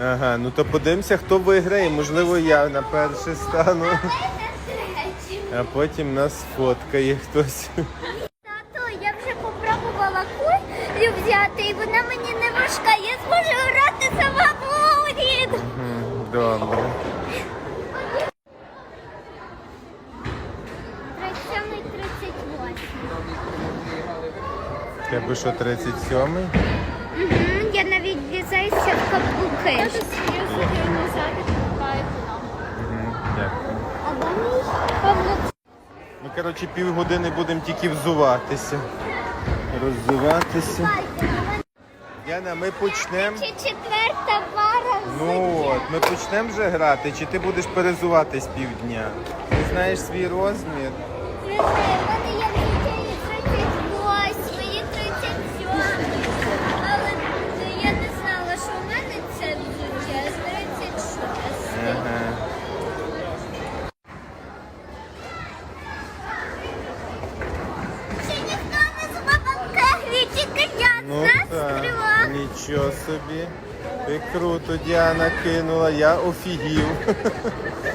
Ага, ну то подивимося, хто виграє. Можливо, я на перше стану, а потім нас фоткає хтось. Тато, я вже попробувала кулю взяти, і вона мені не важка. Я зможу грати сама в. Добре. 37 38. Тебе що, 37-й? Угу, каблук? Ми, коротше, півгодини будемо тільки взуватися. Роззуватися. Яна, ми почнемо. Чи четверта пара Ну от, ми почнемо вже грати, чи ти будеш перезуватись півдня? Ти знаєш свій розмір? Не знаю, нічого собі. Ти круто, Діана кинула, я офігів.